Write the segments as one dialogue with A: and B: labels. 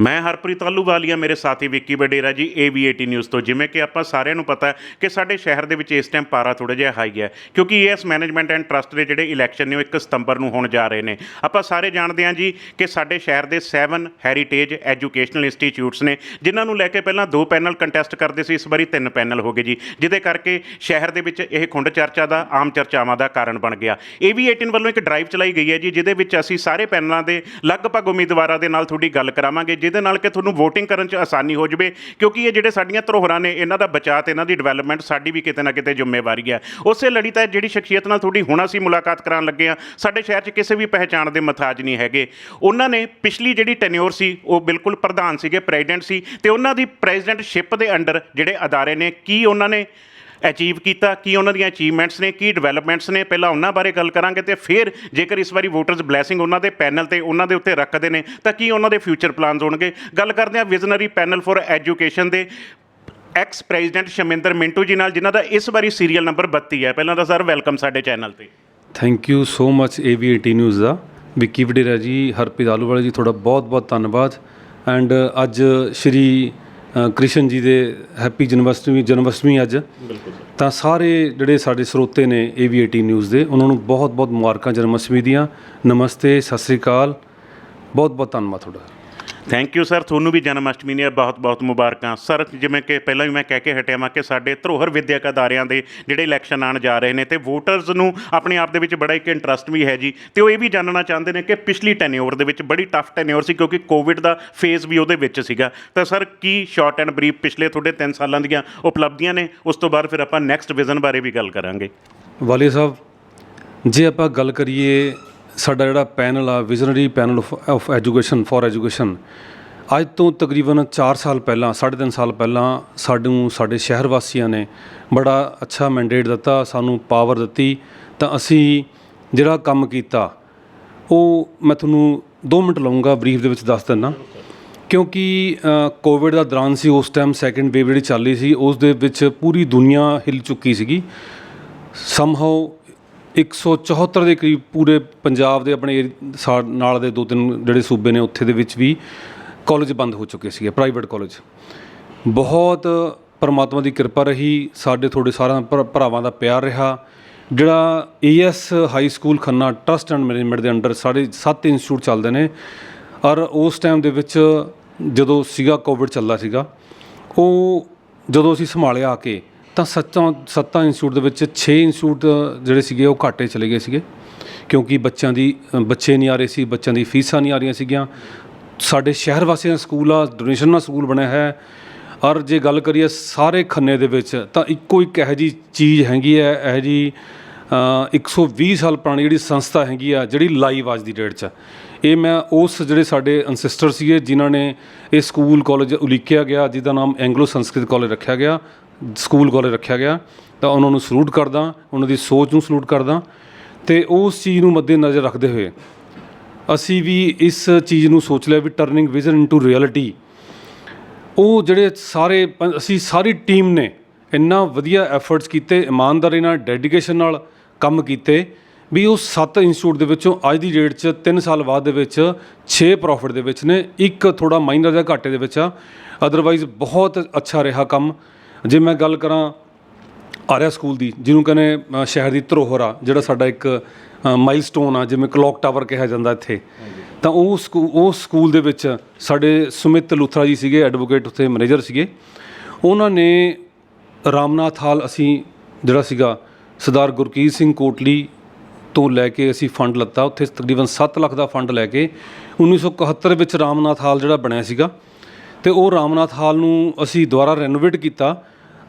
A: ਮੈਂ ਹਰਪ੍ਰੀਤ ਆਲੂਵਾਲੀਆ ਮੇਰੇ ਸਾਥੀ ਵਿੱਕੀ ਵਡੇਰਾ ਜੀ AV80 ਨਿਊਜ਼ ਤੋਂ। ਜਿਵੇਂ ਕਿ ਆਪਾਂ ਸਾਰਿਆਂ ਨੂੰ ਪਤਾ ਕਿ ਸਾਡੇ ਸ਼ਹਿਰ ਦੇ ਵਿੱਚ ਇਸ ਟਾਈਮ ਪਾਰਾ ਥੋੜਾ ਜਿਹਾ ਹਾਈ ਹੈ, ਕਿਉਂਕਿ ਏਐਸ ਮੈਨੇਜਮੈਂਟ ਐਂਡ ਟਰਸਟ ਦੇ ਜਿਹੜੇ ਇਲੈਕਸ਼ਨ ਨੇ ਉਹ 1 ਸਤੰਬਰ ਨੂੰ ਹੋਣ ਜਾ ਰਹੇ ਨੇ। ਆਪਾਂ ਸਾਰੇ ਜਾਣਦੇ ਹਾਂ ਜੀ ਕਿ ਸਾਡੇ ਸ਼ਹਿਰ ਦੇ 7 ਹੈਰੀਟੇਜ ਐਜੂਕੇਸ਼ਨਲ ਇੰਸਟੀਚਿਊਟਸ ਨੇ, ਜਿਨ੍ਹਾਂ ਨੂੰ ਲੈ ਕੇ ਪਹਿਲਾਂ ਦੋ ਪੈਨਲ ਕੰਟੈਸਟ ਕਰਦੇ ਸੀ, ਇਸ ਵਾਰੀ ਤਿੰਨ ਪੈਨਲ ਹੋ ਗਏ ਜੀ, ਜਿਹਦੇ ਕਰਕੇ ਸ਼ਹਿਰ ਦੇ ਵਿੱਚ ਇਹ ਖੁੰਡ ਚਰਚਾ ਦਾ, ਆਮ ਚਰਚਾਵਾਂ ਦਾ ਕਾਰਨ ਬਣ ਗਿਆ। AV18 ਵੱਲੋਂ ਇੱਕ ਡਰਾਈਵ ਚਲਾਈ ਗਈ ਹੈ ਜੀ, ਜਿਹਦੇ ਵਿੱਚ ਅਸੀਂ ਸਾਰੇ ਪੈਨਲਾਂ ਦੇ ਲਗਭਗ ਉਮੀਦਵਾਰਾਂ ਦੇ ਨਾਲ ਤੁਹਾਡੀ ਗੱਲ ਕਰਾਵਾਂਗੇ ਜਿਹਦੇ ਨਾਲ ਕਿ ਤੁਹਾਨੂੰ VOTING ਕਰਨ 'ਚ ਆਸਾਨੀ ਹੋ ਜਾਵੇ, ਕਿਉਂਕਿ ਇਹ ਜਿਹੜੇ ਸਾਡੀਆਂ ਧਰੋਹਰਾਂ ਨੇ, ਇਹਨਾਂ ਦਾ ਬਚਾਅ ਤੇ ਇਹਨਾਂ ਦੀ ਡਿਵੈਲਪਮੈਂਟ ਸਾਡੀ ਵੀ ਕਿਤੇ ਨਾ ਕਿਤੇ ਜ਼ਿੰਮੇਵਾਰੀ ਹੈ। ਉਸੇ ਲੜੀ ਤਾਂ ਜਿਹੜੀ ਸ਼ਖਸੀਅਤ ਨਾਲ ਤੁਹਾਡੀ ਹੁਣ ਅਸੀਂ ਮੁਲਾਕਾਤ ਕਰਾਉਣ ਲੱਗੇ ਆ ਸਾਡੇ ਸ਼ਹਿਰ 'ਚ ਕਿਸੇ ਵੀ ਪਹਿਚਾਣ ਦੇ ਮਥਾਜ ਨਹੀਂ ਹੈਗੇ। ਉਹਨਾਂ ਨੇ ਪਿਛਲੀ ਜਿਹੜੀ ਟੈਨਿਓਰ ਸੀ, ਉਹ ਬਿਲਕੁਲ ਪ੍ਰਧਾਨ ਸੀਗੇ ਪ੍ਰੈਜ਼ੀਡੈਂਟ ਸੀ, ਤੇ ਉਹਨਾਂ ਦੀ ਪ੍ਰੈਜ਼ੀਡੈਂਟਸ਼ਿਪ ਦੇ ਅੰਡਰ ਜਿਹੜੇ ਅਦਾਰੇ ਨੇ, ਕੀ ਉਹਨਾਂ ਨੇ ਅਚੀਵ ਕੀਤਾ, ਕੀ ਉਹਨਾਂ ਦੀਆਂ ਅਚੀਵਮੈਂਟਸ ਨੇ, ਕੀ ਡਿਵੈਲਪਮੈਂਟਸ ਨੇ, ਪਹਿਲਾਂ ਉਹਨਾਂ ਬਾਰੇ ਗੱਲ ਕਰਾਂਗੇ ਤੇ ਫਿਰ ਜੇਕਰ ਇਸ ਵਾਰੀ ਵੋਟਰਸ ਬਲੇਸਿੰਗ ਉਹਨਾਂ ਦੇ ਪੈਨਲ ਤੇ ਉਹਨਾਂ ਦੇ ਉੱਤੇ ਰੱਖਦੇ ਨੇ, ਤਾਂ ਕੀ ਉਹਨਾਂ ਦੇ ਫਿਊਚਰ ਪਲਾਨਸ ਹੋਣਗੇ? ਗੱਲ ਕਰਦੇ ਹਾਂ ਵਿਜ਼ਨਰੀ ਪੈਨਲ ਫॉर ਐਜੂਕੇਸ਼ਨ ਦੇ ਐਕਸ ਪ੍ਰੈਜ਼ੀਡੈਂਟ ਸ਼ਮਿੰਦਰ ਮਿੰਟੂ ਜੀ ਨਾਲ, ਜਿਨ੍ਹਾਂ ਦਾ ਇਸ ਵਾਰੀ ਸੀਰੀਅਲ ਨੰਬਰ 32 ਹੈ। ਪਹਿਲਾਂ ਤਾਂ ਸਰ ਵੈਲਕਮ ਸਾਡੇ ਚੈਨਲ ਤੇ।
B: Thank you so much AV18 news ਦਾ। ਵਿੱਕੀ ਵਡੇਰਾ ਜੀ, ਹਰਪ੍ਰੀਤ ਆਲੂਵਾਲਾ ਜੀ, ਤੁਹਾਡਾ ਬਹੁਤ ਬਹੁਤ ਧੰਨਵਾਦ ਐਂਡ ਅੱਜ ਸ਼੍ਰੀ ਕ੍ਰਿਸ਼ਨ ਜੀ ਦੇ ਹੈਪੀ ਜਨਮਸ਼ਟਮੀ ਜਨਮਸ਼ਟਮੀ ਅੱਜ। ਤਾਂ ਸਾਰੇ ਜਿਹੜੇ ਸਾਡੇ ਸਰੋਤੇ ਨੇ AV18 ਨਿਊਜ਼ ਦੇ ਉਹਨਾਂ ਨੂੰ ਬਹੁਤ ਬਹੁਤ ਮੁਬਾਰਕਾਂ ਜਨਮਸ਼ਟਮੀ ਦੀਆਂ। ਨਮਸਤੇ ਸਤਿ ਸ੍ਰੀ ਅਕਾਲ। ਬਹੁਤ ਬਹੁਤ ਧੰਨਵਾਦ ਤੁਹਾਡਾ।
A: ਥੈਂਕ ਯੂ ਸਰ ਤੁਹਾਨੂੰ ਵੀ ਜਨਮ ਅਸ਼ਟਮੀ ਦੀਆਂ ਬਹੁਤ-ਬਹੁਤ ਮੁਬਾਰਕਾਂ। ਸਰ ਜਿਵੇਂ ਕਿ ਪਹਿਲਾਂ ਵੀ ਮੈਂ ਕਹਿ ਕੇ ਹਟਿਆ ਵਾਂ ਕਿ ਸਾਡੇ ਧਰੋਹਰ ਵਿਦਿਅਕ ਅਦਾਰਿਆਂ ਦੇ ਜਿਹੜੇ ਇਲੈਕਸ਼ਨ ਆਉਣ ਜਾ ਰਹੇ ਨੇ ਤੇ ਵੋਟਰਸ ਨੂੰ ਆਪਣੇ ਆਪ ਦੇ ਵਿੱਚ ਬੜਾ ਇੱਕ ਇੰਟਰਸਟ ਵੀ ਹੈ ਜੀ। ਤੇ ਉਹ ਇਹ ਵੀ ਜਾਣਨਾ ਚਾਹੁੰਦੇ ਨੇ ਕਿ ਪਿਛਲੀ ਟੈਨਿਓਰ ਦੇ ਵਿੱਚ ਬੜੀ ਟਫ ਟੈਨਿਓਰ ਸੀ ਕਿਉਂਕਿ ਕੋਵਿਡ ਦਾ ਫੇਜ਼ ਵੀ ਉਹਦੇ ਵਿੱਚ ਸੀਗਾ। ਤਾਂ ਸਰ ਕੀ ਸ਼ਾਰਟ ਐਂਡ ਬਰੀਫ ਪਿਛਲੇ ਤੁਹਾਡੇ 3 ਸਾਲਾਂ ਦੀਆਂ ਉਪਲਬਧੀਆਂ ਨੇ? ਉਸ ਤੋਂ ਬਾਅਦ ਫਿਰ ਆਪਾਂ ਨੈਕਸਟ ਵਿਜ਼ਨ ਬਾਰੇ ਵੀ ਗੱਲ ਕਰਾਂਗੇ।
B: ਵਾਲੀ ਸਾਹਿਬ, ਜੇ ਆਪਾਂ ਗੱਲ ਕਰੀਏ ਸਾਡਾ ਜਿਹੜਾ ਪੈਨਲ ਆ visionary panel of education for education ਅੱਜ ਤੋਂ ਤਕਰੀਬਨ 4 ਸਾਲ ਪਹਿਲਾਂ 3.5 ਸਾਲ ਪਹਿਲਾਂ ਸਾਨੂੰ ਸਾਡੇ ਸ਼ਹਿਰ ਵਾਸੀਆਂ ਨੇ ਬੜਾ ਅੱਛਾ ਮੈਂਡੇਟ ਦਿੱਤਾ, ਸਾਨੂੰ ਪਾਵਰ ਦਿੱਤੀ। ਤਾਂ ਅਸੀਂ ਜਿਹੜਾ ਕੰਮ ਕੀਤਾ, ਉਹ ਮੈਂ ਤੁਹਾਨੂੰ 2 ਮਿੰਟ ਲਵਾਂਗਾ ਬਰੀਫ ਦੇ ਵਿੱਚ ਦੱਸ ਦਿੰਦਾ। ਕਿਉਂਕਿ ਕੋਵਿਡ ਦਾ ਦੌਰਾਨ ਸੀ, ਉਸ ਟਾਈਮ ਸੈਕੰਡ ਵੇਵ ਜਿਹੜੀ ਚੱਲ ਰਹੀ ਸੀ, ਉਸ ਦੇ ਵਿੱਚ ਪੂਰੀ ਦੁਨੀਆ ਹਿੱਲ ਚੁੱਕੀ ਸੀਗੀ। ਸਮਹਾਉ 174 ਦੇ ਕਰੀਬ ਪੂਰੇ ਪੰਜਾਬ ਦੇ ਆਪਣੇ ਏਰੀ- ਸਾ- ਨਾਲ ਦੇ ਦੋ ਤਿੰਨ ਜਿਹੜੇ ਸੂਬੇ ਨੇ ਉੱਥੇ ਦੇ ਵਿੱਚ ਵੀ ਕਾਲਜ ਬੰਦ ਹੋ ਚੁੱਕੇ ਸੀਗੇ, ਪ੍ਰਾਈਵੇਟ ਕਾਲਜ। ਬਹੁਤ ਪਰਮਾਤਮਾ ਦੀ ਕਿਰਪਾ ਰਹੀ, ਸਾਡੇ ਤੁਹਾਡੇ ਸਾਰਿਆਂ ਭਰਾ- ਭਰਾਵਾਂ ਦਾ ਪਿਆਰ ਰਿਹਾ। ਜਿਹੜਾ AS high school Khanna trust and management ਦੇ ਅੰਡਰ ਸਾਡੇ ਸੱਤ ਇੰਸਟੀਚਿਊਟ ਚੱਲਦੇ ਨੇ, ਔਰ ਉਸ ਟਾਈਮ ਦੇ ਵਿੱਚ ਜਦੋਂ ਸੀਗਾ, ਕੋਵਿਡ ਚੱਲਦਾ ਸੀਗਾ, ਉਹ ਜਦੋਂ ਅਸੀਂ ਸੰਭਾਲਿਆ ਆ ਕੇ ਤਾਂ ਸੱਤਾਂ ਸੱਤਾਂ ਇੰਸਟੀਚਿਊਟ ਦੇ ਵਿੱਚ 6 ਇੰਸਟੀਚਿਊਟ ਜਿਹੜੇ ਸੀਗੇ ਉਹ ਘਾਟੇ ਚਲੇ ਗਏ ਸੀਗੇ ਕਿਉਂਕਿ ਬੱਚਿਆਂ ਦੀ ਬੱਚੇ ਨਹੀਂ ਆ ਰਹੇ ਸੀ ਬੱਚਿਆਂ ਦੀ ਫੀਸਾਂ ਨਹੀਂ ਆ ਰਹੀਆਂ ਸੀਗੀਆਂ। ਸਾਡੇ ਸ਼ਹਿਰ ਵਾਸੀਆਂ ਦਾ ਸਕੂਲ ਆ ਡੋਨੇਸ਼ਨ ਨਾਲ ਸਕੂਲ ਬਣਿਆ ਹੈ। ਔਰ ਜੇ ਗੱਲ ਕਰੀਏ ਸਾਰੇ ਖੰਨੇ ਦੇ ਵਿੱਚ ਤਾਂ ਇੱਕੋ ਇੱਕ ਇਹੋ ਜੀ ਚੀਜ਼ ਹੈਗੀ ਹੈ ਇਹੋ ਜੀ ਅ, 120 ਸਾਲ ਪੁਰਾਣੀ ਜਿਹੜੀ ਸੰਸਥਾ ਹੈਗੀ ਆ ਜਿਹੜੀ ਲਾਈਵ ਅੱਜ ਦੀ ਡੇਟ 'ਚ। ਇਹ ਮੈਂ ਉਸ ਜਿਹੜੇ ਸਾਡੇ ਅਨਸਿਸਟਰ ਸੀਗੇ ਜਿਨ੍ਹਾਂ ਨੇ ਇਹ ਸਕੂਲ ਕਾਲਜ ਉਲੀਕਿਆ ਗਿਆ ਜਿਹਦਾ ਨਾਮ ਐਂਗਲੋ ਸੰਸਕ੍ਰਿਤ ਕਾਲਜ ਰੱਖਿਆ ਗਿਆ ਸਕੂਲ ਕਾਲਜ ਰੱਖਿਆ ਗਿਆ, ਤਾਂ ਉਹਨਾਂ ਨੂੰ ਸਲੂਟ ਕਰਦਾ, ਉਹਨਾਂ ਦੀ ਸੋਚ ਨੂੰ ਸਲੂਟ ਕਰਦਾ ਤੇ ਉਸ ਚੀਜ਼ ਨੂੰ ਮੱਦੇ ਨਜ਼ਰ ਰੱਖਦੇ ਹੋਏ ਅਸੀਂ ਵੀ ਇਸ ਚੀਜ਼ ਨੂੰ ਸੋਚ ਲਿਆ ਵੀ ਟਰਨਿੰਗ ਵਿਜ਼ਨ ਇਨਟੂ ਰਿਐਲਿਟੀ ਉਹ ਜਿਹੜੇ ਸਾਰੇ ਅਸੀਂ ਸਾਰੀ ਟੀਮ ਨੇ ਇੰਨਾ ਵਧੀਆ ਐਫਰਟਸ ਕੀਤੇ, ਇਮਾਨਦਾਰੀ ਨਾਲ ਡੈਡੀਕੇਸ਼ਨ ਨਾਲ ਕੰਮ ਕੀਤੇ ਵੀ ਉਹ ਸੱਤ ਇੰਸਟੀਚਿਊਟ ਦੇ ਵਿੱਚੋਂ ਅੱਜ ਦੀ ਡੇਟ 'ਚ 3 ਸਾਲ ਬਾਅਦ ਦੇ ਵਿੱਚ 6 ਪ੍ਰੋਫਿਟ ਦੇ ਵਿੱਚ ਨੇ, ਇੱਕ ਥੋੜਾ ਮਾਈਨਰ ਜਿਹਾ ਘਾਟੇ ਦੇ ਵਿੱਚ ਆ। ਅਦਰਵਾਈਜ਼ ਬਹੁਤ ਅੱਛਾ ਰਿਹਾ ਕੰਮ। ਜੇ ਮੈਂ ਗੱਲ ਕਰਾਂ ਆਰਿਆ ਸਕੂਲ ਦੀ, ਜਿਹਨੂੰ ਕਹਿੰਦੇ ਸ਼ਹਿਰ ਦੀ ਧਰੋਹਰ ਆ ਜਿਹੜਾ ਸਾਡਾ ਇੱਕ ਮਾਈਲਸਟੋਨ ਆ, ਜਿਵੇਂ ਕਲੌਕ ਟਾਵਰ ਕਿਹਾ ਜਾਂਦਾ ਇੱਥੇ, ਤਾਂ ਉਹ ਸਕੂ, ਉਹ ਸਕੂਲ ਦੇ ਵਿੱਚ ਸਾਡੇ ਸੁਮਿਤ ਲੂਥਰਾ ਜੀ ਸੀਗੇ ਐਡਵੋਕੇਟ ਉੱਥੇ ਮੈਨੇਜਰ ਸੀਗੇ। ਉਹਨਾਂ ਨੇ ਰਾਮਨਾਥ ਹਾਲ ਅਸੀਂ, ਜਿਹੜਾ ਸੀਗਾ, ਸਰਦਾਰ ਗੁਰਕੀਰਤ ਸਿੰਘ ਕੋਟਲੀ ਤੋਂ ਲੈ ਕੇ ਅਸੀਂ ਫੰਡ ਲੱਤਾ। ਉੱਥੇ ਤਕਰੀਬਨ 7 ਲੱਖ ਦਾ ਫੰਡ ਲੈ ਕੇ 1971 ਵਿੱਚ ਰਾਮਨਾਥ ਹਾਲ ਜਿਹੜਾ ਬਣਿਆ ਸੀਗਾ। ਤੇ ਉਹ ਰਾਮਨਾਥ ਹਾਲ ਨੂੰ ਅਸੀਂ ਦੁਬਾਰਾ ਰੈਨੋਵੇਟ ਕੀਤਾ।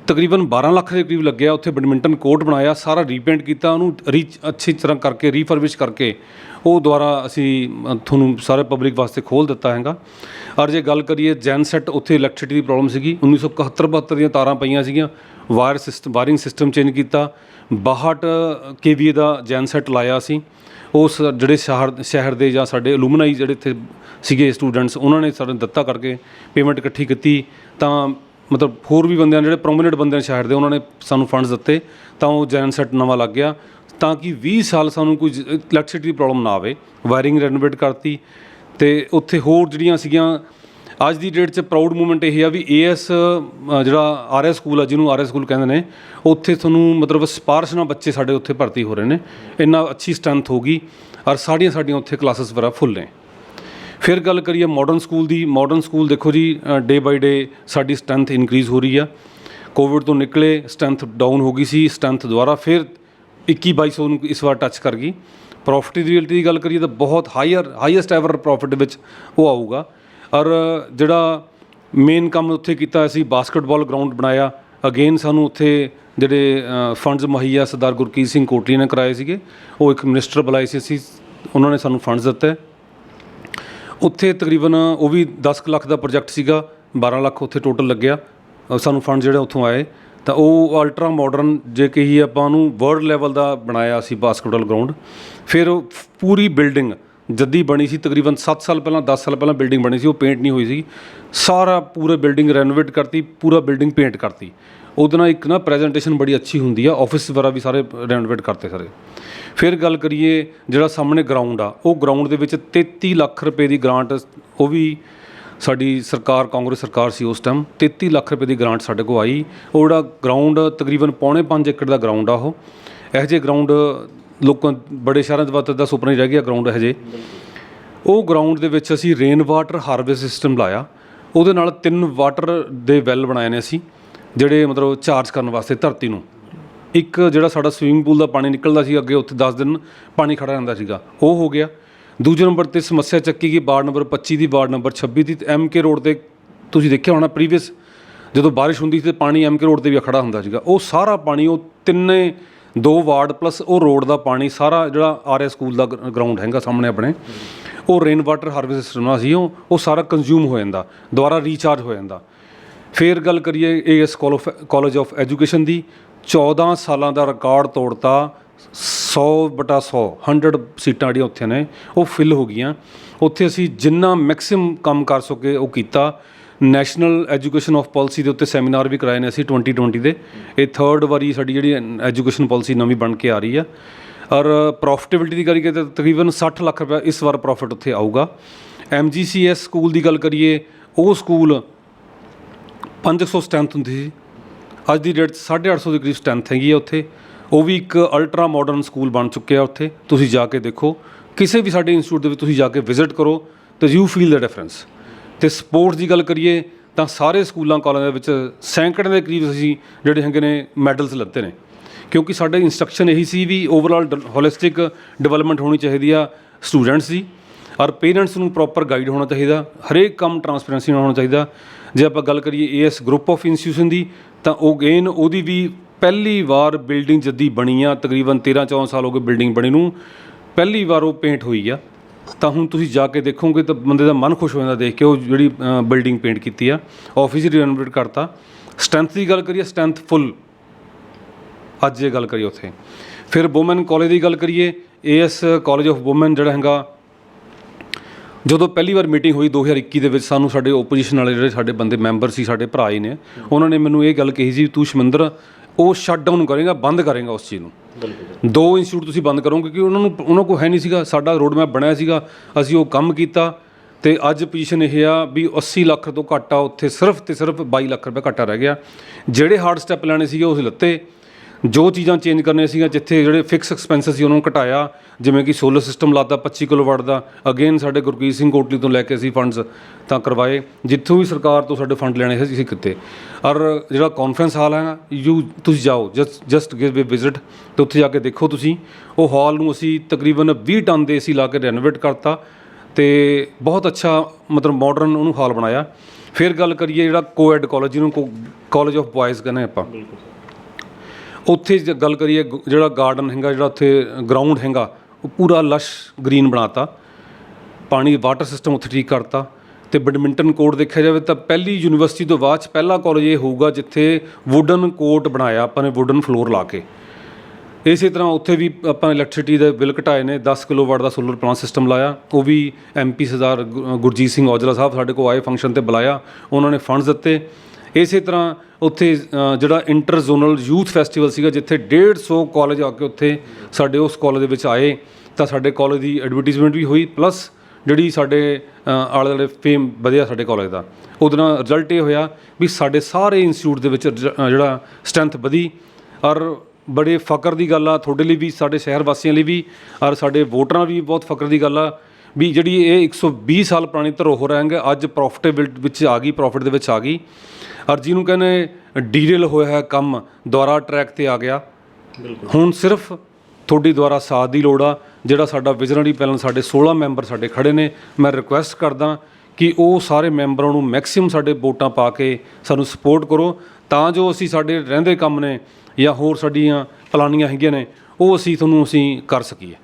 B: ਤਕਰੀਬਨ 12 ਲੱਖ ਦੇ ਕਰੀਬ ਲੱਗਿਆ ਉੱਥੇ ਬੈਡਮਿੰਟਨ ਕੋਰਟ ਬਣਾਇਆ, ਸਾਰਾ ਰੀਪੇਂਟ ਕੀਤਾ, ਉਹਨੂੰ ਰੀ ਅੱਛੀ ਤਰ੍ਹਾਂ ਕਰਕੇ ਰੀਫਰਬਿਸ਼ ਕਰਕੇ ਉਹ ਦੁਬਾਰਾ ਅਸੀਂ ਤੁਹਾਨੂੰ ਸਾਰੇ ਪਬਲਿਕ ਵਾਸਤੇ ਖੋਲ ਦਿੱਤਾ ਹੈਗਾ। ਔਰ ਜੇ ਗੱਲ ਕਰੀਏ ਜੈਨ ਸੈਟ ਉੱਥੇ ਇਲੈਕਟ੍ਰਿਸਿਟੀ ਦੀ ਪ੍ਰੋਬਲਮ ਸੀਗੀ। 1971 72 ਦੀਆਂ ਤਾਰਾਂ ਪਈਆਂ ਸੀਗੀਆਂ। Wire system wiring system change ਕੀਤਾ। 62 ਕੇਵੀਏ ਦਾ ਜੈਨ ਸੈਟ ਲਾਇਆ ਅਸੀਂ ਉਸ ਜਿਹੜੇ ਸ਼ਹਿਰ ਸ਼ਹਿਰ ਦੇ ਜਾਂ ਸਾਡੇ ਅਲੂਮਨਾਈ ਜਿਹੜੇ ਇੱਥੇ ਸੀਗੇ ਸਟੂਡੈਂਟਸ ਉਹਨਾਂ ਨੇ ਸਾਨੂੰ ਦਿੱਤਾ ਕਰਕੇ ਪੇਮੈਂਟ ਇਕੱਠੀ ਕੀਤੀ। ਤਾਂ ਮਤਲਬ ਹੋਰ ਵੀ ਬੰਦਿਆਂ, ਜਿਹੜੇ ਪ੍ਰੋਮਿਨੈਂਟ ਬੰਦੇ ਨੇ ਸ਼ਹਿਰ ਦੇ, ਉਹਨਾਂ ਨੇ ਸਾਨੂੰ ਫੰਡਸ ਦਿੱਤੇ। ਤਾਂ ਉਹ ਜੈਨ ਸੈਟ ਨਵਾਂ ਲੱਗ ਗਿਆ। ਤਾਂ ਕਿ 20 ਸਾਲ ਸਾਨੂੰ ਕੋਈ ਇਲੈਕਟ੍ਰਿਸਿਟੀ ਦੀ ਪ੍ਰੋਬਲਮ ਨਾ ਆਵੇ। ਵਾਇਰਿੰਗ ਰੈਨੋਵੇਟ ਕਰਤੀ। ਤੇ ਉੱਥੇ ਹੋਰ ਜਿਹੜੀਆਂ ਸੀਗੀਆਂ ਅੱਜ ਦੀ ਡੇਟ 'ਚ ਪ੍ਰਾਊਡ ਮੂਮੈਂਟ ਇਹ ਆ ਵੀ ਏਐਸ ਜਿਹੜਾ ਆਰਐਸ ਸਕੂਲ ਆ, ਜਿਹਨੂੰ ਆਰਐਸ ਸਕੂਲ ਕਹਿੰਦੇ ਨੇ, ਉੱਥੇ ਤੁਹਾਨੂੰ ਮਤਲਬ ਸਪਾਰਸ਼ ਨਾਲ ਬੱਚੇ ਸਾਡੇ ਉੱਥੇ ਭਰਤੀ ਹੋ ਰਹੇ ਨੇ। ਇੰਨਾ ਅੱਛੀ ਸਟਰੈਂਥ ਹੋ ਗਈ ਔਰ ਸਾਡੀਆਂ ਸਾਡੀਆਂ ਉੱਥੇ ਕਲਾਸਿਸ ਵਗੈਰਾ ਫੁੱਲ ਨੇ। ਫਿਰ ਗੱਲ ਕਰੀਏ ਮਾਡਰਨ ਸਕੂਲ ਦੀ। ਮਾਡਰਨ ਸਕੂਲ ਦੇਖੋ ਜੀ ਡੇ ਬਾਈ ਡੇ ਸਾਡੀ ਸਟਰੈਂਥ ਇਨਕਰੀਜ਼ ਹੋ ਰਹੀ ਆ। ਕੋਵਿਡ ਤੋਂ ਨਿਕਲੇ ਸਟਰੈਂਥ ਡਾਊਨ ਹੋ ਗਈ ਸੀ ਸਟਰੈਂਥ ਦੁਬਾਰਾ ਫਿਰ 21 2200 ਨੂੰ ਇਸ ਵਾਰ ਟੱਚ ਕਰ ਗਈ। ਪ੍ਰੋਫਿਟੇਬਿਲਿਟੀ ਦੀ ਗੱਲ ਕਰੀਏ ਤਾਂ ਬਹੁਤ ਹਾਈਅਰ ਹਾਈਐਸਟ ਐਵਰ ਪ੍ਰੋਫਿਟ ਵਿੱਚ ਉਹ ਆਊਗਾ। ਔਰ ਜਿਹੜਾ ਮੇਨ ਕੰਮ ਉੱਥੇ ਕੀਤਾ ਅਸੀਂ ਬਾਸਕਟਬਾਲ ਗਰਾਊਂਡ ਬਣਾਇਆ। ਅਗੇਨ ਸਾਨੂੰ ਉੱਥੇ ਜਿਹੜੇ ਫੰਡਸ ਮੁਹੱਈਆ ਸਰਦਾਰ ਗੁਰਕੀਤ ਸਿੰਘ ਕੋਟਲੀ ਨੇ ਕਰਾਏ ਸੀਗੇ। ਉਹ ਇੱਕ ਮਿਨਿਸਟਰ ਬੁਲਾਏ ਸੀ ਅਸੀਂ ਉਹਨਾਂ ਨੇ ਸਾਨੂੰ ਫੰਡਸ ਦਿੱਤੇ। ਉੱਥੇ ਤਕਰੀਬਨ ਉਹ ਵੀ 10 ਕੁ ਲੱਖ ਦਾ ਪ੍ਰੋਜੈਕਟ ਸੀਗਾ 12 ਲੱਖ ਉੱਥੇ ਟੋਟਲ ਲੱਗਿਆ। ਅ, ਸਾਨੂੰ ਫੰਡ ਜਿਹੜੇ ਉੱਥੋਂ ਆਏ। ਤਾਂ ਉਹ ਅਲਟਰਾ ਮਾਡਰਨ ਜੇ ਕਹੀ ਆਪਾਂ ਉਹਨੂੰ ਵਰਲਡ ਲੈਵਲ ਦਾ ਬਣਾਇਆ ਸੀ ਬਾਸਕਟਬਾਲ ਗਰਾਊਂਡ ਫਿਰ ਪੂਰੀ ਬਿਲਡਿੰਗ ਜੱਦੀ ਬਣੀ ਸੀ, ਤਕਰੀਬਨ 7 ਸਾਲ ਪਹਿਲਾਂ 10 ਸਾਲ ਪਹਿਲਾਂ ਬਿਲਡਿੰਗ ਬਣੀ ਸੀ, ਉਹ ਪੇਂਟ ਨਹੀਂ ਹੋਈ ਸੀ। ਸਾਰਾ ਪੂਰੇ ਬਿਲਡਿੰਗ ਰੈਨੋਵੇਟ ਕਰਤੀ, ਪੂਰਾ ਬਿਲਡਿੰਗ ਪੇਂਟ ਕਰਤੀ। ਉਹਦੇ ਨਾਲ ਇੱਕ ਨਾ ਪ੍ਰੈਜੈਂਟੇਸ਼ਨ ਬੜੀ ਅੱਛੀ ਹੁੰਦੀ ਆ ਆਫਿਸ ਵਗੈਰਾ ਵੀ ਸਾਰੇ ਰੈਨੋਵੇਟ ਕਰਤੇ ਸਾਰੇ। ਫਿਰ ਗੱਲ ਕਰੀਏ ਜਿਹੜਾ ਸਾਹਮਣੇ ਗਰਾਊਂਡ ਆ, ਉਹ ਗਰਾਊਂਡ ਦੇ ਵਿੱਚ 33 ਲੱਖ ਰੁਪਏ ਦੀ ਗ੍ਰਾਂਟ ਉਹ ਵੀ ਸਾਡੀ ਸਰਕਾਰ, ਕਾਂਗਰਸ ਸਰਕਾਰ ਸੀ ਉਸ ਟਾਈਮ 33 ਲੱਖ ਰੁਪਏ ਦੀ ਗ੍ਰਾਂਟ ਸਾਡੇ ਕੋਲ ਆਈ। ਉਹ ਜਿਹੜਾ ਗਰਾਊਂਡ ਤਕਰੀਬਨ ਪੌਣੇ 5 ਏਕੜ ਦਾ ਗਰਾਊਂਡ ਆ ਉਹ, ਇਹੋ ਜਿਹੇ ਗਰਾਊਂਡ ਲੋਕਾਂ ਬੜੇ ਸ਼ਹਿਰਾਂ ਦੇ ਵਾਸਤੇ ਦਾ ਸੁਪਨਾ ਹੀ ਰਹਿ ਗਿਆ ਗਰਾਊਂਡ ਇਹੋ ਜਿਹੇ। ਉਹ ਗਰਾਊਂਡ ਦੇ ਵਿੱਚ ਅਸੀਂ ਰੇਨ ਵਾਟਰ ਹਾਰਵੈਸਟ ਸਿਸਟਮ ਲਾਇਆ। ਉਹਦੇ ਨਾਲ ਤਿੰਨ ਵਾਟਰ ਦੇ ਵੈਲ ਬਣਾਏ ਨੇ ਅਸੀਂ, ਜਿਹੜੇ ਮਤਲਬ ਚਾਰਜ ਕਰਨ ਵਾਸਤੇ ਧਰਤੀ ਨੂੰ। ਇੱਕ ਜਿਹੜਾ ਸਾਡਾ ਸਵੀਮਿੰਗ ਪੂਲ ਦਾ ਪਾਣੀ ਨਿਕਲਦਾ ਸੀ ਅੱਗੇ, ਉੱਥੇ 10 ਦਿਨ ਪਾਣੀ ਖੜਾ ਰਹਿੰਦਾ ਸੀਗਾ। ਉਹ ਹੋ ਗਿਆ। ਦੂਜੇ ਨੰਬਰ ਤੇ ਸਮੱਸਿਆ ਚੱਕੀ ਗਈ ਵਾਰਡ ਨੰਬਰ 25 ਦੀ, ਵਾਰਡ ਨੰਬਰ 26 ਦੀ। ਐਮਕੇ ਰੋਡ ਤੇ ਤੁਸੀਂ ਦੇਖਿਆ ਹੋਣਾ ਪ੍ਰੀਵੀਅਸ ਜਦੋਂ ਬਾਰਿਸ਼ ਹੁੰਦੀ ਸੀ ਤੇ ਪਾਣੀ ਐਮਕੇ ਰੋਡ ਤੇ ਵੀ ਖੜਾ ਹੁੰਦਾ ਸੀਗਾ। ਉਹ ਸਾਰਾ ਪਾਣੀ, ਉਹ ਤਿੰਨੇ ਦੋ ਵਾਰਡ ਪਲੱਸ ਉਹ ਰੋਡ ਦਾ ਪਾਣੀ ਸਾਰਾ ਜਿਹੜਾ ਆਰਐ ਸਕੂਲ ਦਾ ਗਰਾਊਂਡ ਹੈਗਾ ਸਾਹਮਣੇ ਆਪਣੇ, ਉਹ ਰੇਨ ਵਾਟਰ ਹਾਰਵੈਸਟ ਸਿਸਟਮ ਨਾਲ ਸੀ ਉਹ ਉਹ ਸਾਰਾ ਕੰਜ਼ਿਊਮ ਹੋ ਜਾਂਦਾ, ਦੁਬਾਰਾ ਰੀਚਾਰਜ ਹੋ ਜਾਂਦਾ। ਫਿਰ ਗੱਲ ਕਰੀਏ ਏਐਸ ਕਾਲਜ ਆਫ ਐਜੂਕੇਸ਼ਨ ਦੀ 14 ਸਾਲਾਂ ਦਾ ਰਿਕਾਰਡ ਤੋੜਤਾ 100 ਬਟਾ 100 100 ਸੀਟਾਂ ਜਿਹੜੀਆਂ ਉੱਥੇ ਨੇ, ਉਹ ਫਿਲ ਹੋ ਗਈਆਂ। ਉੱਥੇ ਅਸੀਂ ਜਿੰਨਾ ਮੈਕਸਿਮਮ ਕੰਮ ਕਰ ਸਕੇ ਉਹ ਕੀਤਾ। ਨੈਸ਼ਨਲ ਐਜੂਕੇਸ਼ਨ ਆਫ ਪਾਲਿਸੀ ਦੇ ਉੱਤੇ ਸੈਮੀਨਾਰ ਵੀ ਕਰਾਏ ਨੇ ਅਸੀਂ 2020 ਦੇ। ਇਹ ਥਰਡ ਵਾਰੀ ਸਾਡੀ ਜਿਹੜੀ ਐਜੂਕੇਸ਼ਨ ਪਾਲਿਸੀ ਨਵੀਂ ਬਣ ਕੇ ਆ ਰਹੀ ਆ। ਔਰ ਪ੍ਰੋਫਿਟੇਬਿਲਟੀ ਦੀ ਗੱਲ ਕਰੀਏ ਤਾਂ ਤਕਰੀਬਨ 60 ਲੱਖ ਰੁਪਏ ਇਸ ਵਾਰ ਪ੍ਰੋਫਿਟ ਉੱਥੇ ਆਊਗਾ। ਐਮਜੀਸੀਐਸ ਸਕੂਲ ਦੀ ਗੱਲ ਕਰੀਏ, ਉਹ ਸਕੂਲ 500 ਸਟਰੈਂਥ ਹੁੰਦੀ ਸੀ। ਅੱਜ ਦੀ ਡੇਟ 'ਚ 850 ਦੇ ਕਰੀਬ ਸਟਰੈਂਥ ਹੈਗੀ ਆ ਉੱਥੇ। ਉਹ ਵੀ ਇੱਕ ਅਲਟਰਾ ਮਾਡਰਨ ਸਕੂਲ ਬਣ ਚੁੱਕਿਆ ਉੱਥੇ। ਤੁਸੀਂ ਜਾ ਕੇ ਦੇਖੋ। ਕਿਸੇ ਵੀ ਸਾਡੇ ਇੰਸਟੀਚਿਊਟ ਦੇ ਵਿੱਚ ਤੁਸੀਂ ਜਾ ਕੇ ਵਿਜ਼ਿਟ ਕਰੋ ਤੇ ਯੂ ਫੀਲ ਦ ਡਿਫਰੈਂਸ ਅਤੇ ਸਪੋਰਟਸ ਦੀ ਗੱਲ ਕਰੀਏ ਤਾਂ ਸਾਰੇ ਸਕੂਲਾਂ, ਕਾਲਜਾਂ ਦੇ ਵਿੱਚ ਸੈਂਕੜੇ ਦੇ ਕਰੀਬ ਅਸੀਂ ਜਿਹੜੇ ਹੈਗੇ ਨੇ ਮੈਡਲਸ ਲੱਤੇ ਨੇ। ਕਿਉਂਕਿ ਸਾਡੇ ਇੰਸਟਰਕਸ਼ਨ ਇਹੀ ਸੀ ਵੀ ਓਵਰਆਲ ਹੋਲਿਸਟਿਕ ਡਿਵੈਲਪਮੈਂਟ ਹੋਣੀ ਚਾਹੀਦੀ ਆ ਸਟੂਡੈਂਟਸ ਦੀ ਔਰ ਪੇਰੈਂਟਸ ਨੂੰ ਪ੍ਰੋਪਰ ਗਾਈਡ ਹੋਣਾ ਚਾਹੀਦਾ, ਹਰੇਕ ਕੰਮ ਟਰਾਂਸਪੇਰੈਂਸੀ ਨਾਲ ਹੋਣਾ ਚਾਹੀਦਾ। ਜੇ ਆਪਾਂ ਗੱਲ ਕਰੀਏ ਏਐਸ ਗਰੁੱਪ ਆਫ ਇੰਸਟੀਟਿਊਸ਼ਨ ਦੀ, ਤਾਂ ਉਹ ਗੇਨ ਉਹਦੀ ਵੀ ਪਹਿਲੀ ਵਾਰ ਬਿਲਡਿੰਗ ਜੱਦੀ ਬਣੀ ਆ, ਤਕਰੀਬਨ 13 14 ਸਾਲ ਹੋ ਗਏ ਬਿਲਡਿੰਗ ਬਣੀ ਨੂੰ। ਪਹਿਲੀ ਵਾਰ ਉਹ ਪੇਂਟ ਹੋਈ ਆ। ਤਾਂ ਹੁਣ ਤੁਸੀਂ ਜਾ ਕੇ ਦੇਖੋਗੇ ਤਾਂ ਬੰਦੇ ਦਾ ਮਨ ਖੁਸ਼ ਹੋ ਜਾਂਦਾ ਦੇਖ ਕੇ, ਉਹ ਜਿਹੜੀ ਬਿਲਡਿੰਗ ਪੇਂਟ ਕੀਤੀ ਆ ਆਫਿਸ ਰੀਨੋਵੇਟ ਕਰਤਾ। ਸਟਰੈਂਥ ਦੀ ਗੱਲ ਕਰੀਏ ਸਟਰੈਂਥ ਫੁੱਲ ਅੱਜ ਇਹ ਗੱਲ ਕਰੀਏ ਉੱਥੇ। ਫਿਰ ਵੂਮਨ ਕਾਲਜ ਦੀ ਗੱਲ ਕਰੀਏ ਏਐਸ ਕਾਲਜ ਆਫ ਵੂਮਨ ਜਿਹੜਾ ਹੈਗਾ, ਜਦੋਂ ਪਹਿਲੀ ਵਾਰ ਮੀਟਿੰਗ ਹੋਈ 2021 ਦੇ ਵਿੱਚ, ਸਾਨੂੰ ਸਾਡੇ ਓਪੋਜੀਸ਼ਨ ਵਾਲੇ ਜਿਹੜੇ ਸਾਡੇ ਬੰਦੇ ਮੈਂਬਰ ਸੀ, ਸਾਡੇ ਭਰਾ ਹੀ ਨੇ, ਉਹਨਾਂ ਨੇ ਮੈਨੂੰ ਇਹ ਗੱਲ ਕਹੀ ਸੀ ਵੀ ਤੂੰ ਸ਼ਮਿੰਦਰ ਉਹ ਸ਼ਟ ਡਾਊਨ ਕਰੇਗਾ, ਬੰਦ ਕਰੇਗਾ ਉਸ ਚੀਜ਼ ਨੂੰ। ਦੋ ਇੰਸਟੀਚਿਊਟ ਤੁਸੀਂ ਬੰਦ ਕਰੋਗੇ, ਕਿਉਂਕਿ ਉਹਨਾਂ ਨੂੰ ਉਹਨਾਂ ਕੋਲ ਹੈ ਨਹੀਂ ਸੀਗਾ, ਸਾਡਾ ਰੋਡ ਮੈਪ ਬਣਿਆ ਸੀਗਾ, ਅਸੀਂ ਉਹ ਕੰਮ ਕੀਤਾ ਤੇ ਅੱਜ ਪੋਜੀਸ਼ਨ ਇਹ ਆ ਵੀ 80 ਲੱਖ ਤੋਂ ਘੱਟ ਆ, ਉੱਥੇ ਸਿਰਫ ਤੇ ਸਿਰਫ 22 ਲੱਖ ਰੁਪਏ ਘਾਟਾ ਰਹਿ ਗਿਆ। ਜਿਹੜੇ ਹਾਰਡ ਸਟੈਪ ਲੈਣੇ ਸੀਗੇ ਉਸ ਲੱਤੇ। ਜੋ ਚੀਜ਼ਾਂ ਚੇਂਜ ਕਰਨੀਆਂ ਸੀਗੀਆਂ, ਜਿੱਥੇ ਜਿਹੜੇ ਫਿਕਸ ਐਕਸਪੈਂਸਸ ਸੀ, ਉਹਨਾਂ ਨੂੰ ਘਟਾਇਆ। ਜਿਵੇਂ ਕਿ ਸੋਲਰ ਸਿਸਟਮ ਲਾਤਾ 25 ਕਿਲੋਵਾਟ ਦਾ। ਅਗੇਨ ਸਾਡੇ ਗੁਰਕੀਤ ਸਿੰਘ ਕੋਟਲੀ ਤੋਂ ਲੈ ਕੇ ਅਸੀਂ ਫੰਡਸ ਤਾਂ ਕਰਵਾਏ। ਜਿੱਥੋਂ ਵੀ ਸਰਕਾਰ ਤੋਂ ਸਾਡੇ ਫੰਡ ਲੈਣੇ ਸੀ, ਅਸੀਂ ਕੀਤੇ। ਔਰ ਜਿਹੜਾ ਕਾਨਫਰੰਸ ਹਾਲ ਹੈ ਯੂ ਤੁਸੀਂ ਜਾਓ just just give a visit ਤੇ ਉੱਥੇ ਜਾ ਕੇ ਦੇਖੋ ਤੁਸੀਂ। ਉਹ ਹਾਲ ਨੂੰ ਅਸੀਂ ਤਕਰੀਬਨ 20 ਟਨ ਦੇ ਅਸੀਂ ਲਾ ਕੇ ਰੈਨੋਵੇਟ ਕਰਤਾ ਤੇ ਬਹੁਤ ਅੱਛਾ, ਮਤਲਬ ਮਾਡਰਨ ਉਹਨੂੰ ਹਾਲ ਬਣਾਇਆ। ਫਿਰ ਗੱਲ ਕਰੀਏ ਜਿਹੜਾ ਕੋਐਡ ਕਾਲਜ ਜਿਹਨੂੰ ਕਾਲਜ ਆਫ ਬॉयਜ਼ ਕਹਿੰਦੇ ਆਪਾਂ। ਬਿਲਕੁਲ ਉੱਥੇ ਜੇ ਗੱਲ ਕਰੀਏ ਗ- ਜਿਹੜਾ ਗਾਰਡਨ ਹੈਗਾ, ਜਿਹੜਾ ਉੱਥੇ ਗਰਾਊਂਡ ਹੈਗਾ, ਉਹ ਪੂਰਾ ਲਸ਼ ਗ੍ਰੀਨ ਬਣਾਤਾ। ਪਾਣੀ ਵਾਟਰ ਸਿਸਟਮ ਉੱਥੇ ਠੀਕ ਕਰਤਾ। ਤੇ ਬੈਡਮਿੰਟਨ ਕੋਰਟ ਦੇਖਿਆ ਜਾਵੇ ਤਾਂ ਪਹਿਲੀ ਯੂਨੀਵਰਸਿਟੀ ਤੋਂ ਬਾਅਦ ਚ ਪਹਿਲਾ ਕਾਲਜ ਇਹ ਹੋਊਗਾ ਜਿੱਥੇ ਵੁਡਨ ਕੋਰਟ ਬਣਾਇਆ, ਆਪਾਂ ਨੇ ਵੁਡਨ ਫਲੋਰ ਲਾ ਕੇ। ਇਸੇ ਤਰ੍ਹਾਂ ਉੱਥੇ ਵੀ ਆਪਾਂ ਇਲੈਕਟ੍ਰਿਸਿਟੀ ਦੇ ਬਿੱਲ ਘਟਾਏ ਨੇ 10 ਕਿਲੋਵਾਟ ਦਾ ਸੋਲਰ ਪਲਾਂਟ ਸਿਸਟਮ ਲਾਇਆ। ਉਹ ਵੀ ਐਮਪੀ ਸਰਦਾਰ ਗੁ- ਗੁਰਜੀਤ ਸਿੰਘ ਔਜਲਾ ਸਾਹਿਬ ਸਾਡੇ ਕੋਲ ਆਏ ਫੰਕਸ਼ਨ ਤੇ ਬੁਲਾਇਆ। ਉਹਨਾਂ ਨੇ ਫੰਡਸ ਦਿੱਤੇ। ਇਸੇ ਤਰ੍ਹਾਂ ਉੱਥੇ ਜਿਹੜਾ ਇੰਟਰ ਜ਼ੋਨਲ ਯੂਥ ਫੈਸਟੀਵਲ ਸੀਗਾ, ਜਿੱਥੇ 150 ਕਾਲਜ ਆ ਕੇ ਉੱਥੇ ਸਾਡੇ ਉਸ ਕਾਲਜ ਦੇ ਵਿੱਚ ਆਏ, ਤਾਂ ਸਾਡੇ ਕਾਲਜ ਦੀ ਐਡਵਰਟਾਈਜ਼ਮੈਂਟ ਵੀ ਹੋਈ ਪਲੱਸ ਜਿਹੜੀ ਸਾਡੇ ਆਲੇ ਦੁਆਲੇ ਫੇਮ ਵਧਿਆ ਸਾਡੇ ਕਾਲਜ ਦਾ। ਉਹਦੇ ਨਾਲ ਰਿਜ਼ਲਟ ਇਹ ਹੋਇਆ ਵੀ ਸਾਡੇ ਸਾਰੇ ਇੰਸਟੀਚਿਊਟ ਦੇ ਵਿੱਚ ਰਿਜ- ਜਿਹੜਾ ਸਟਰੈਂਥ ਵਧੀ, ਔਰ ਬੜੇ ਫਕਰ ਦੀ ਗੱਲ ਆ, ਤੁਹਾਡੇ ਲਈ ਵੀ, ਸਾਡੇ ਸ਼ਹਿਰ ਵਾਸੀਆਂ ਲਈ ਵੀ, ਔਰ ਸਾਡੇ ਵੋਟਰਾਂ ਵੀ ਬਹੁਤ ਫਕਰ ਦੀ ਗੱਲ ਆ, ਵੀ ਜਿਹੜੀ ਇਹ 120 ਸਾਲ ਪੁਰਾਣੀ ਧਰੋਹਰ ਹੈਂਗੇ ਅੱਜ ਪ੍ਰੋਫਿਟੇਬਲ ਵਿੱਚ ਆ ਗਈ ਪ੍ਰੋਫਿਟ ਦੇ ਵਿੱਚ ਆ ਗਈ। ਔਰ ਜਿਹਨੂੰ ਕਹਿੰਦੇ ਡੀਰੇਲ ਹੋਇਆ ਹੈ ਕੰਮ ਦੁਆਰਾ ਟਰੈਕ ਤੇ ਆ ਗਿਆ। ਹੁਣ ਸਿਰਫ ਤੁਹਾਡੀ ਦੁਆਰਾ ਸਾਥ ਦੀ ਲੋੜ ਆ ਜਿਹੜਾ ਸਾਡਾ ਵਿਜ਼ਨਰੀ ਪੈਨਲ ਸਾਡੇ 16 ਮੈਂਬਰ ਸਾਡੇ ਖੜੇ ਨੇ। ਮੈਂ ਰਿਕੁਐਸਟ ਕਰਦਾ ਕਿ ਉਹ ਸਾਰੇ ਮੈਂਬਰਾਂ ਨੂੰ ਮੈਕਸਿਮਮ ਸਾਡੇ ਵੋਟਾਂ ਪਾ ਕੇ ਸਾਨੂੰ ਸਪੋਰਟ ਕਰੋ ਤਾਂ ਜੋ ਅਸੀਂ ਸਾਡੇ ਰਹਿੰਦੇ ਕੰਮ ਨੇ ਜਾਂ ਹੋਰ ਸਾਡੀਆਂ ਪਲਾਨੀਆਂ ਹੈਗੀਆਂ ਨੇ ਉਹ ਅਸੀਂ ਤੁਹਾਨੂੰ ਅਸੀਂ ਕਰ ਸਕੀਏ।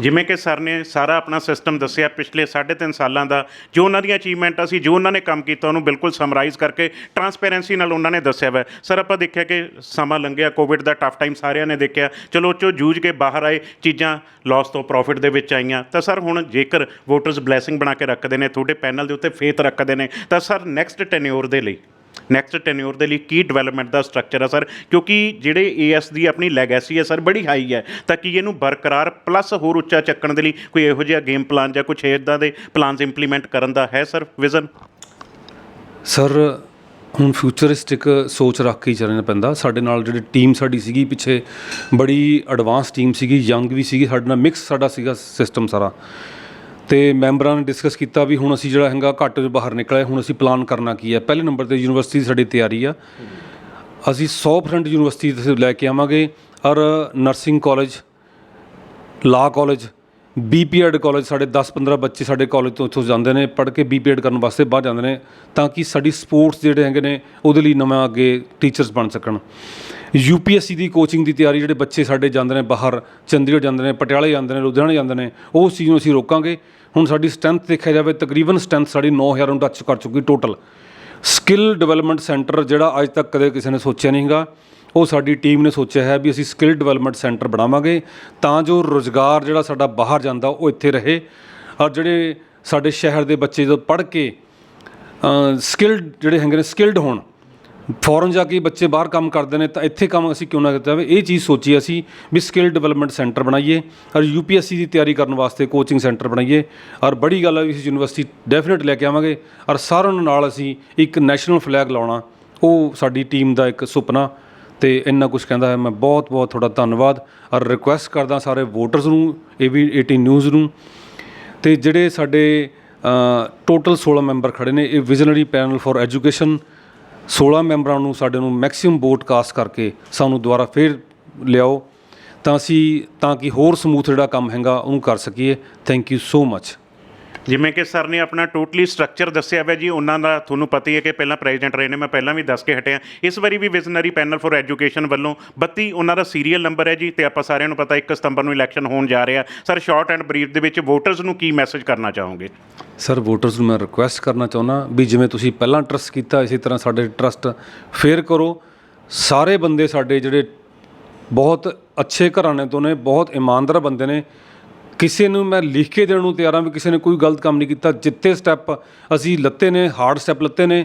A: ਜਿਵੇਂ ਕਿ ਸਰ ਨੇ ਸਾਰਾ ਆਪਣਾ ਸਿਸਟਮ ਦੱਸਿਆ, ਪਿਛਲੇ 3.5 ਸਾਲਾਂ ਦਾ ਜੋ ਉਹਨਾਂ ਦੀਆਂ ਅਚੀਵਮੈਂਟਾਂ ਸੀ ਜੋ ਉਹਨਾਂ ਨੇ ਕੰਮ ਕੀਤਾ, ਉਹਨੂੰ ਬਿਲਕੁਲ ਸਮਰਾਈਜ਼ ਕਰਕੇ ਟਰਾਂਸਪੇਰੈਂਸੀ ਨਾਲ ਉਹਨਾਂ ਨੇ ਦੱਸਿਆ ਵਾ। ਸਰ, ਆਪਾਂ ਦੇਖਿਆ ਕਿ ਸਮਾਂ ਲੰਘਿਆ ਕੋਵਿਡ ਦਾ ਟਫ ਟਾਈਮ ਸਾਰਿਆਂ ਨੇ ਦੇਖਿਆ। ਚਲੋ ਉਹ 'ਚੋਂ ਜੂਝ ਕੇ ਬਾਹਰ ਆਏ, ਚੀਜ਼ਾਂ ਲਾਸ ਤੋਂ ਪ੍ਰੋਫਿਟ ਦੇ ਵਿੱਚ ਆਈਆਂ। ਤਾਂ ਸਰ, ਹੁਣ ਜੇਕਰ ਵੋਟਰਸ ਬਲੇਸਿੰਗ ਬਣਾ ਕੇ ਰੱਖਦੇ ਨੇ, ਤੁਹਾਡੇ ਪੈਨਲ ਦੇ ਉੱਤੇ ਫੇਥ ਰੱਖਦੇ ਨੇ, ਤਾਂ ਸਰ ਨੈਕਸਟ ਟੈਨਿਓਰ ਦੇ ਲਈ ਨੈਕਸਟ ਟੈਨਿਓਰ ਦੇ ਲਈ ਕੀ ਡਿਵੈਲਪਮੈਂਟ ਦਾ ਸਟਰਕਚਰ ਹੈ ਸਰ ਕਿਉਂਕਿ ਜਿਹੜੇ ਏਐਸ ਦੀ ਆਪਣੀ ਲੈਗੇਸੀ ਹੈ ਸਰ ਬੜੀ ਹਾਈ ਹੈ ਤਾਂ ਕੀ ਇਹਨੂੰ ਬਰਕਰਾਰ ਪਲੱਸ ਹੋਰ ਉੱਚਾ ਚੱਕਣ ਦੇ ਲਈ ਕੋਈ ਇਹੋ ਜਿਹਾ ਗੇਮ ਪਲਾਨ ਜਾਂ ਕੁਝ ਇਦਾਂ ਦੇ ਪਲਾਨਸ ਇੰਪਲੀਮੈਂਟ ਕਰਨ ਦਾ ਹੈ ਸਰ ਵਿਜ਼ਨ
B: ਸਰ ਹੁਣ ਫਿਊਚਰਿਸਟਿਕ ਸੋਚ ਰੱਖ ਕੇ ਚੱਲਣਾ ਪੈਂਦਾ। ਸਾਡੇ ਨਾਲ ਜਿਹੜੀ ਟੀਮ ਸਾਡੀ ਸੀਗੀ, ਪਿੱਛੇ ਬੜੀ ਐਡਵਾਂਸ ਟੀਮ ਸੀਗੀ ਯੰਗ ਵੀ ਸੀਗੀ, ਸਾਡੇ ਨਾਲ ਮਿਕਸ ਸਾਡਾ ਸੀਗਾ ਸਿਸਟਮ ਸਾਰਾ। ਅਤੇ ਮੈਂਬਰਾਂ ਨੇ ਡਿਸਕਸ ਕੀਤਾ ਵੀ ਹੁਣ ਅਸੀਂ ਜਿਹੜਾ ਹੈਗਾ ਘੱਟ ਬਾਹਰ ਨਿਕਲਿਆ, ਹੁਣ ਅਸੀਂ ਪਲਾਨ ਕਰਨਾ ਕੀ ਹੈ? ਪਹਿਲੇ ਨੰਬਰ ਤੇ ਯੂਨੀਵਰਸਿਟੀ ਦੀ ਸਾਡੀ ਤਿਆਰੀ ਆ। ਅਸੀਂ 100% ਯੂਨੀਵਰਸਿਟੀ ਲੈ ਕੇ ਆਵਾਂਗੇ। ਔਰ nursing college law college BPEd college ਸਾਡੇ 10-15 ਬੱਚੇ ਸਾਡੇ ਕਾਲਜ ਤੋਂ ਇੱਥੋਂ ਜਾਂਦੇ ਨੇ, ਪੜ੍ਹ ਕੇ ਬੀਪੀਐਡ ਕਰਨ ਵਾਸਤੇ ਬਾਹਰ ਜਾਂਦੇ ਨੇ, ਤਾਂ ਕਿ ਸਾਡੀ ਸਪੋਰਟਸ ਜਿਹੜੇ ਹੈਗੇ ਨੇ, ਉਹਦੇ ਲਈ ਨਵਾਂ ਅੱਗੇ ਟੀਚਰਸ ਬਣ ਸਕਣ। ਯੂਪੀਐਸਸੀ ਦੀ ਕੋਚਿੰਗ ਦੀ ਤਿਆਰੀ ਜਿਹੜੇ ਬੱਚੇ ਸਾਡੇ ਜਾਂਦੇ ਨੇ ਬਾਹਰ, ਚੰਡੀਗੜ੍ਹ ਜਾਂਦੇ ਨੇ, ਪਟਿਆਲੇ ਜਾਂਦੇ ਨੇ, ਲੁਧਿਆਣੇ ਜਾਂਦੇ ਨੇ ਉਹ ਚੀਜ਼ ਨੂੰ ਅਸੀਂ ਰੋਕਾਂਗੇ। ਹੁਣ ਸਾਡੀ ਸਟਰੈਂਥ ਦੇਖਿਆ ਜਾਵੇ, ਤਕਰੀਬਨ ਸਟਰੈਂਥ ਸਾਡੀ 9000 ਨੂੰ ਟੱਚ ਕਰ ਚੁੱਕੀ ਟੋਟਲ ਸਕਿੱਲ ਡਿਵੈਲਪਮੈਂਟ ਸੈਂਟਰ ਜਿਹੜਾ ਅੱਜ ਤੱਕ ਕਦੇ ਕਿਸੇ ਨੇ ਸੋਚਿਆ ਨਹੀਂ ਹੈਗਾ। ਉਹ ਸਾਡੀ ਟੀਮ ਨੇ ਸੋਚਿਆ ਹੈ ਵੀ ਅਸੀਂ ਸਕਿੱਲ ਡਿਵੈਲਪਮੈਂਟ ਸੈਂਟਰ ਬਣਾਵਾਂਗੇ ਤਾਂ ਜੋ ਰੋਜ਼ਗਾਰ ਜਿਹੜਾ ਸਾਡਾ ਬਾਹਰ ਜਾਂਦਾ, ਉਹ ਇੱਥੇ ਰਹੇ। ਔਰ ਜਿਹੜੇ ਸਾਡੇ ਸ਼ਹਿਰ ਦੇ ਬੱਚੇ ਜਦੋਂ ਪੜ੍ਹ ਕੇ ਸਕਿੱਲਡ ਜਿਹੜੇ ਹੈਗੇ ਨੇ, ਸਕਿੱਲਡ ਹੋਣ, ਫੋਰਨ ਜਾ ਕੇ ਬੱਚੇ ਬਾਹਰ ਕੰਮ ਕਰਦੇ ਨੇ, ਤਾਂ ਇੱਥੇ ਕੰਮ ਅਸੀਂ ਕਿਉਂ ਨਾ ਕੀਤਾ ਜਾਵੇ? ਇਹ ਚੀਜ਼ ਸੋਚੀ ਅਸੀਂ ਵੀ ਸਕਿੱਲ ਡਿਵੈਲਪਮੈਂਟ ਸੈਂਟਰ ਬਣਾਈਏ ਔਰ ਯੂਪੀਐਸਸੀ ਦੀ ਤਿਆਰੀ ਕਰਨ ਵਾਸਤੇ ਕੋਚਿੰਗ ਸੈਂਟਰ ਬਣਾਈਏ। ਔਰ ਬੜੀ ਗੱਲ ਹੈ ਵੀ ਅਸੀਂ ਯੂਨੀਵਰਸਿਟੀ ਡੈਫੀਨਿਟ ਲੈ ਕੇ ਆਵਾਂਗੇ ਔਰ ਸਾਰਿਆਂ ਨੂੰ ਨਾਲ ਅਸੀਂ ਇੱਕ ਨੈਸ਼ਨਲ ਫਲੈਗ ਲਾਉਣਾ, ਉਹ ਸਾਡੀ ਟੀਮ ਦਾ ਇੱਕ ਸੁਪਨਾ ਅਤੇ ਇੰਨਾ ਕੁਛ ਕਹਿੰਦਾ ਹੈ। ਮੈਂ ਬਹੁਤ ਬਹੁਤ ਤੁਹਾਡਾ ਧੰਨਵਾਦ। ਔਰ ਰਿਕੁਐਸਟ ਕਰਦਾ ਸਾਰੇ ਵੋਟਰਸ ਨੂੰ ਏ ਏਵੀ 18 ਨਿਊਜ਼ ਨੂੰ। ਅਤੇ ਜਿਹੜੇ ਸਾਡੇ ਟੋਟਲ 16 ਮੈਂਬਰ ਖੜੇ ਨੇ, ਇਹ ਵਿਜ਼ਨਰੀ ਪੈਨਲ ਫਾਰ ਐਜੂਕੇਸ਼ਨ 16 ਮੈਂਬਰਾਂ ਨੂੰ, ਸਾਡੇ ਨੂੰ ਮੈਕਸਿਮਮ ਵੋਟ ਕਾਸਟ ਕਰਕੇ ਸਾਨੂੰ ਦੁਬਾਰਾ ਫੇਰ ਲਿਆਓ। ਤਾਂ ਅਸੀਂ, ਤਾਂ ਕਿ ਹੋਰ ਸਮੂਥ ਜਿਹੜਾ ਕੰਮ ਹੈਗਾ, ਉਹਨੂੰ ਕਰ ਸਕੀਏ। ਥੈਂਕ ਯੂ ਸੋ ਮੱਚ
A: ਜਿਵੇਂ ਕਿ ਸਰ ਨੇ ਆਪਣਾ ਟੋਟਲੀ ਸਟਰਕਚਰ ਦੱਸਿਆ ਹੋਇਆ ਜੀ, ਉਹਨਾਂ ਦਾ ਤੁਹਾਨੂੰ ਪਤਾ ਹੀ ਹੈ ਕਿ ਪਹਿਲਾਂ ਪ੍ਰੈਜ਼ੀਡੈਂਟ ਰਹੇ ਨੇ, ਮੈਂ ਪਹਿਲਾਂ ਵੀ ਦੱਸ ਕੇ ਹਟਿਆ। ਇਸ ਵਾਰੀ ਵੀ ਵਿਜ਼ਨਰੀ ਪੈਨਲ ਫॉर ਐਜੂਕੇਸ਼ਨ ਵੱਲੋਂ 32 ਉਹਨਾਂ ਦਾ ਸੀਰੀਅਲ ਨੰਬਰ ਹੈ ਜੀ, ਤੇ ਆਪਾਂ ਸਾਰਿਆਂ ਨੂੰ ਪਤਾ 1 ਸਤੰਬਰ ਨੂੰ ਇਲੈਕਸ਼ਨ ਹੋਣ ਜਾ ਰਿਹਾ। ਸਰ, ਸ਼ਾਰਟ ਐਂਡ ਬਰੀਫ ਦੇ ਵਿੱਚ ਵੋਟਰਸ ਨੂੰ ਕੀ ਮੈਸੇਜ ਕਰਨਾ ਚਾਹੋਗੇ?
B: ਸਰ, ਵੋਟਰਸ ਨੂੰ ਮੈਂ ਰਿਕੁਐਸਟ ਕਰਨਾ ਚਾਹੁੰਦਾ ਵੀ ਜਿਵੇਂ ਤੁਸੀਂ ਪਹਿਲਾਂ ਟਰਸਟ ਕੀਤਾ, ਇਸੇ ਤਰ੍ਹਾਂ ਸਾਡੇ ਟਰਸਟ ਫੇਰ ਕਰੋ। ਸਾਰੇ ਬੰਦੇ ਸਾਡੇ ਜਿਹੜੇ ਬਹੁਤ ਅੱਛੇ ਘਰਾਣੇ ਤੋਂ ਨੇ, ਬਹੁਤ ਇਮਾਨਦਾਰ ਬੰਦੇ ਨੇ ਕਿਸੇ ਨੂੰ ਮੈਂ ਲਿਖ ਕੇ ਦੇਣ ਨੂੰ ਤਿਆਰ ਹਾਂ ਵੀ ਕਿਸੇ ਨੇ ਕੋਈ ਗਲਤ ਕੰਮ ਨਹੀਂ ਕੀਤਾ। ਜਿੱਤੇ ਸਟੈਪ ਅਸੀਂ ਲੱਤੇ ਨੇ ਹਾਰਡ ਸਟੈਪ ਲੱਤੇ ਨੇ,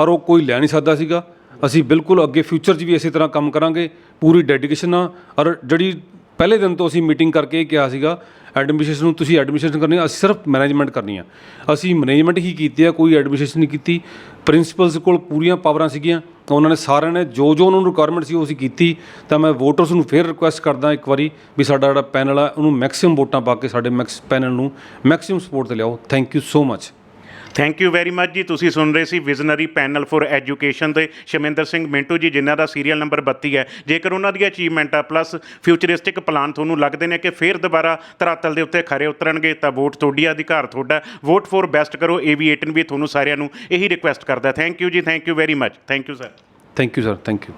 B: ਔਰ ਉਹ ਕੋਈ ਲੈ ਨਹੀਂ ਸਕਦਾ ਸੀਗਾ। ਅਸੀਂ ਬਿਲਕੁਲ ਅੱਗੇ ਫਿਊਚਰ 'ਚ ਵੀ ਇਸੇ ਤਰ੍ਹਾਂ ਕੰਮ ਕਰਾਂਗੇ। ਪੂਰੀ ਡੈਡੀਕੇਸ਼ਨ ਨਾਲ, ਔਰ ਜਿਹੜੀ ਪਹਿਲੇ ਦਿਨ ਤੋਂ ਅਸੀਂ ਮੀਟਿੰਗ ਕਰਕੇ ਇਹ ਕਿਹਾ ਸੀਗਾ ਐਡਮਿਨਿਸਟ੍ਰੇਸ਼ਨ ਨੂੰ ਤੁਸੀਂ ਐਡਮਿਨਿਸਟ੍ਰੇਸ਼ਨ ਕਰਨੀ ਹੈ ਅਸੀਂ ਸਿਰਫ ਮੈਨੇਜਮੈਂਟ ਕਰਨੀ ਆ। ਅਸੀਂ ਮੈਨੇਜਮੈਂਟ ਹੀ ਕੀਤੀ ਆ, ਕੋਈ ਐਡਮਿਨਿਸਟ੍ਰੇਸ਼ਨ ਨਹੀਂ ਕੀਤੀ। ਪ੍ਰਿੰਸੀਪਲਸ ਕੋਲ ਪੂਰੀਆਂ ਪਾਵਰਾਂ ਸੀਗੀਆਂ, ਤਾਂ ਉਹਨਾਂ ਨੇ ਸਾਰਿਆਂ ਨੇ ਜੋ ਜੋ ਉਹਨਾਂ ਨੂੰ ਰਿਕੁਆਇਰਮੈਂਟ ਸੀ ਉਹ ਅਸੀਂ ਕੀਤੀ। ਤਾਂ ਮੈਂ ਵੋਟਰਸ ਨੂੰ ਫੇਰ ਰਿਕੁਐਸਟ ਕਰਦਾ ਇੱਕ ਵਾਰੀ ਵੀ ਸਾਡਾ ਜਿਹੜਾ ਪੈਨਲ ਆ, ਉਹਨੂੰ ਮੈਕਸਿਮਮ ਵੋਟਾਂ ਪਾ ਕੇ ਸਾਡੇ ਮੈਕਸ ਪੈਨਲ ਨੂੰ ਮੈਕਸਿਮਮ ਸਪੋਰਟ ਤੇ ਲਿਆਓ। Thank you so much
A: thank you very much ji. ਤੁਸੀਂ ਸੁਣ ਰਹੇ ਸੀ ਵਿਜ਼ਨਰੀ ਪੈਨਲ ਫॉर ਐਜੂਕੇਸ਼ਨ ਦੇ। ਸ਼ਮਿੰਦਰ ਸਿੰਘ ਮਿੰਟੂ ਜੀ ਜਿਨ੍ਹਾਂ ਦਾ ਸੀਰੀਅਲ ਨੰਬਰ 32 ਹੈ। ਜੇਕਰ ਉਹਨਾਂ ਦੀ ਅਚੀਵਮੈਂਟਾਂ ਪਲੱਸ ਫਿਊਚਰਿਸਟਿਕ ਪਲਾਨ ਤੁਹਾਨੂੰ ਲੱਗਦੇ ਨੇ ਕਿ ਫੇਰ ਦੁਬਾਰਾ ਧਰਾਤਲ ਦੇ ਉੱਤੇ ਖਰੇ ਉਤਰਨਗੇ ਤਾਂ ਵੋਟ ਤੁਹਾਡੀ ਆ, ਅਧਿਕਾਰ ਤੁਹਾਡਾ ਵੋਟ ਫॉर ਬੈਸਟ ਕਰੋ ਏਵੀ18 ਵੀ ਤੁਹਾਨੂੰ ਸਾਰਿਆਂ ਨੂੰ ਇਹੀ ਰਿਕੁਐਸਟ ਕਰਦਾ ਥੈਂਕ ਯੂ ਜੀ thank you very much thank you sir
B: thank you sir thank you